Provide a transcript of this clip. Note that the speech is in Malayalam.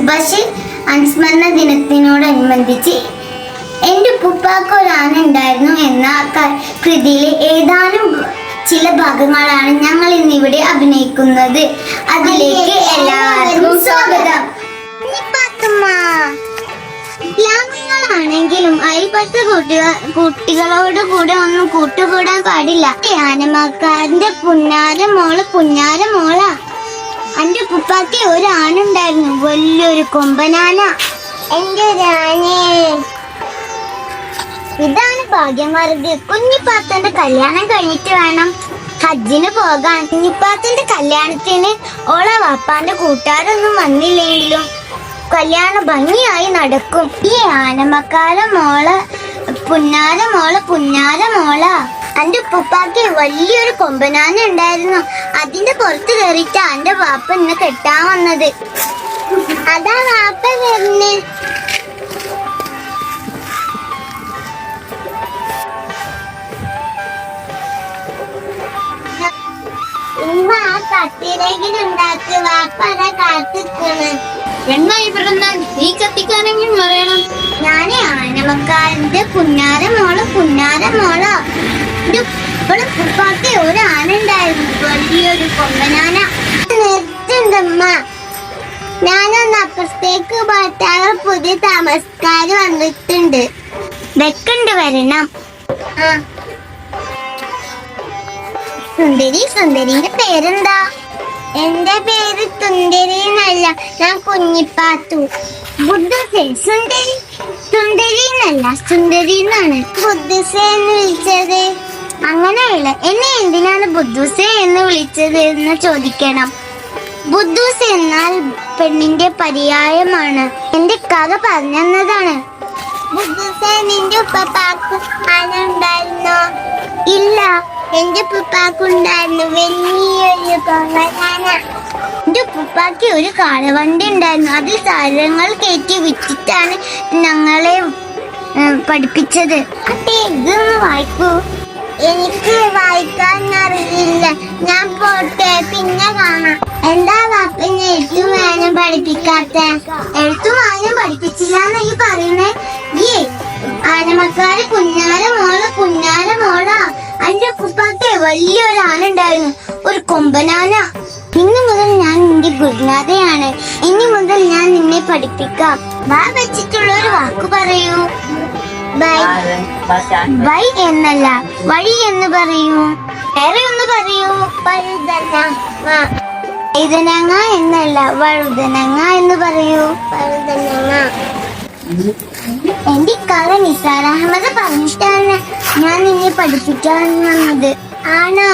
മുത്തശ്ശി അനുസ്മരണ ദിനത്തിനോടനുബന്ധിച്ച് എന്റെ ഉപ്പുപ്പാക്ക് ഒരു ആന ഉണ്ടായിരുന്നു എന്ന കൃതിയിലെ ഏതാനും ചില ഭാഗങ്ങളാണ് ഞങ്ങൾ ഇന്നിവിടെ അഭിനയിക്കുന്നത്. അതിലേക്ക് എല്ലാവർക്കും സ്വാഗതം. ഗ്രാമങ്ങളാണെങ്കിലും അയൽപ്പത്ത് കുട്ടികൾ കുട്ടികളോട് കൂടെ ഒന്നും കൂട്ടുകൂടാൻ പാടില്ല. ആനമാക്കാരന്റെ പുന്നാര മോൾ പുന്നാര മോള. എന്റെ കുപ്പാക്ക് ഒരു വലിയൊരു കൊമ്പനാന എന്റെ രാണി. ഇതാണ് ഭാഗ്യമാർഗ് കുഞ്ഞിപ്പാത്തന്റെ കല്യാണം കഴിഞ്ഞിട്ട് വേണം ഹജ്ജിന് പോകാൻ. കുഞ്ഞിപ്പാത്തന്റെ കല്യാണത്തിന് ഓളെ വാപ്പാന്റെ കൂട്ടുകാരൊന്നും വന്നില്ലെങ്കിലും കല്യാണം ഭംഗിയായി നടക്കും. ഈ ആനമക്കാല മോൾ പുന്നാര മോൾ പുന്നാര മോള. എന്റെ ഉപ്പുപ്പാക്ക് വലിയൊരു കൊമ്പനാന ഉണ്ടായിരുന്നു. അതിന്റെ പുറത്ത് കയറിയിട്ടാ എന്റെ വാപ്പ എന്നെ കെട്ടാൻ വന്നത്. അതാ വാപ്പ വരുന്നേ. ഉമ്മ ആ കത്തിലേക്കിലുണ്ടാക്കി വാപ്പനെ കാത്തിക്കണ് എണ്ണ ഇവിടുന്ന് തീ കത്തിക്കാനെങ്കിലും അറിയണം ഞാൻ ആനമക്കാരന്റെ പുന്നാര മോൾ പുന്നാര മോള. ഇവിടെ ഉപ്പാക്ക് ഒരു ആന ഉണ്ടായിരുന്നു വലിയൊരു കൊമ്പനാന. നിർത്തുണ്ടമ്മ ഞാനൊന്ന് അപ്പുറത്തേക്ക് പോറ്റാതെ പുതിയ താമസക്കാര് വന്നിട്ടുണ്ട്. വെക്കണ്ട് വരണം. സുന്ദരി സുന്ദരിന്റെ പേരെന്താ? എന്റെ പേര് തുന്തരി എന്നല്ല ഞാൻ കുഞ്ഞിപ്പാത്തു. ബുദ്ധസേ സുന്ദരി സുന്ദരി എന്നല്ല സുന്ദരി എന്നാണ്. ബുദ്ധസേ എന്ന് വിളിച്ചത്. അങ്ങനെയല്ല എന്നെ എന്തിനാണ് ബുദ്ധുസേ എന്ന് വിളിച്ചത് എന്ന് ചോദിക്കണം. ബുദ്ധൂസ് എന്നാൽ പെണ്ണിന്റെ പര്യായമാണ്. എന്റെ കഥ പറഞ്ഞതാണ് നിന്റെ ഉപ്പപ്പാക്ക് ആനുണ്ടായിരുന്നോ ഇല്ല എന്റെ ഉപ്പാക്കുണ്ടായിരുന്നു വലിയൊരു കൊള്ളനാന എന്റെ ഉപ്പാക്ക് ഒരു കാളവണ്ടി ഉണ്ടായിരുന്നു. അതിൽ സാധനങ്ങൾ കയറ്റി വിറ്റിട്ടാണ് ഞങ്ങളെ പഠിപ്പിച്ചത്. അതെ ഇതൊന്ന് വായിക്കൂ. എനിക്ക് വായിക്കാൻ അറിയില്ല ഞാൻ പോട്ടെ പിന്നെ കാണാം. എന്താ വാപ്പനെ എഴുത്തും വായനം പഠിപ്പിക്കാത്ത? എഴുത്തും വായനം പഠിപ്പിച്ചില്ല എന്ന് ഈ പറയുന്നേ? ഈ ആനമക്കാര് കുഞ്ഞാര മോൾ കുഞ്ഞാര മോളാ. അന്റെ കുപ്പാക്ക് വലിയൊരു ആന ഉണ്ടായിരുന്നു. ഒരു കൊമ്പനാന. ഇന്നു മുതൽ ഞാൻ നിന്റെ ഗുരുനാഥയാണ്. ഇനി മുതൽ ഞാൻ നിന്നെ പഠിപ്പിക്കാം. വാ വെച്ചിട്ടുള്ള ഒരു വാക്ക് പറയൂ. ബൈ വൈ എന്നല്ല വഴി എന്ന് പറയൂ. വേറെ ഒന്ന് പറയൂ. വഴുതനങ്ങ വഴുതനങ്ങ എന്നല്ല വഴുതനങ്ങ എന്ന് പറയൂ. വഴുതനങ്ങ. എന്റെ കഥ നിസാർ അഹമ്മദ് പറഞ്ഞിട്ടാണ് ഞാൻ നിന്നെ പഠിപ്പിക്കാൻ വന്നത്. ആണോ?